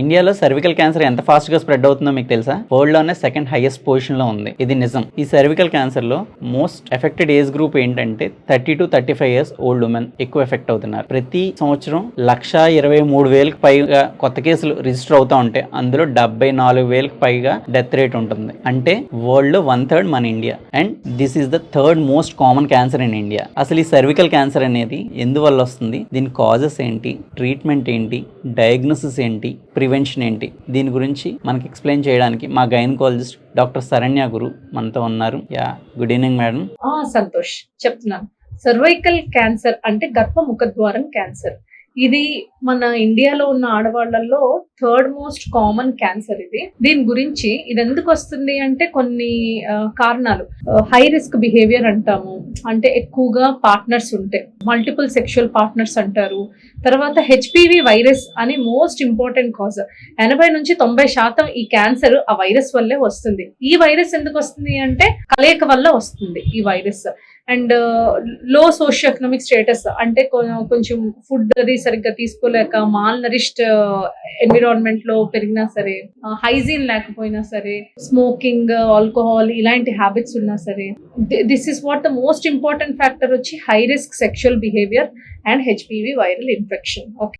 ఇండియాలో cervical cancer ఎంత ఫాస్ట్గా స్ప్రెడ్ అవుతుందో మీకు తెలుసా? వరల్డ్లోనే సెకండ్ హైయెస్ట్ పొజిషన్లో ఉంది. ఇది నిజం. ఈ సర్వికల్ క్యాన్సర్లో మోస్ట్ ఎఫెక్టెడ్ ఏజ్ గ్రూప్ ఏంటంటే thirty to thirty five years old women ఎక్కువ ఎఫెక్ట్ అవుతున్నారు. ప్రతి సంవత్సరం లక్ష ఇరవై మూడు వేలకు పైగా కొత్త కేసులు రిజిస్టర్ అవుతా ఉంటే అందులో డెబ్బై నాలుగు వేలకు పైగా డెత్ రేట్ ఉంటుంది. అంటే వరల్డ్లో వన్ థర్డ్ మన India. And this is the third most common cancer in India అసలు ఈ సర్వికల్ క్యాన్సర్ అనేది ఎందువల్ల వస్తుంది? దీని కాజెస్ ఏంటి? ట్రీట్మెంట్ ఏంటి? డయాగ్నోసిస్ ఏంటి? ప్రివెన్షన్ ఏంటి? దీని గురించి మనకి ఎక్స్ప్లెయిన్ చేయడానికి మా గైనకాలజిస్ట్ డాక్టర్ శరణ్య గురు మనతో ఉన్నారు. Yeah good evening madam Santosh చెప్తున్నాను. సర్వైకల్ క్యాన్సర్ అంటే గర్భ ముఖద్వారం క్యాన్సర్ ఇది మన ఇండియాలో ఉన్న ఆడవాళ్ళలో థర్డ్ మోస్ట్ కామన్ క్యాన్సర్ ఇది. దీని గురించి ఇది ఎందుకు వస్తుంది అంటే కొన్ని కారణాలు. హై రిస్క్ బిహేవియర్ అంటాము. అంటే ఎక్కువగా పార్ట్నర్స్ ఉంటే. మల్టిపుల్ సెక్షువల్ పార్ట్నర్స్ అంటారు. తర్వాత హెచ్పివి వైరస్ అని మోస్ట్ ఇంపార్టెంట్ కాజ్ ఎనభై నుంచి తొంభై శాతం ఈ క్యాన్సర్ ఆ వైరస్ వల్లే వస్తుంది. ఈ వైరస్ ఎందుకు వస్తుంది అంటే కలయిక వల్ల వస్తుంది ఈ వైరస్ అండ్లో సోషియో ఎకనామిక్ స్టేటస్ అంటే కొంచెం ఫుడ్ అది సరిగ్గా తీసుకోలేక మాల్ నరిష్డ్ ఎన్విరాన్మెంట్లో పెరిగినా సరే హైజీన్ లేకపోయినా సరే స్మోకింగ్ ఆల్కహాల్ ఇలాంటి హ్యాబిట్స్ ఉన్నా సరే this is what the most important factor వచ్చి high risk sexual behaviour and HPV viral infection okay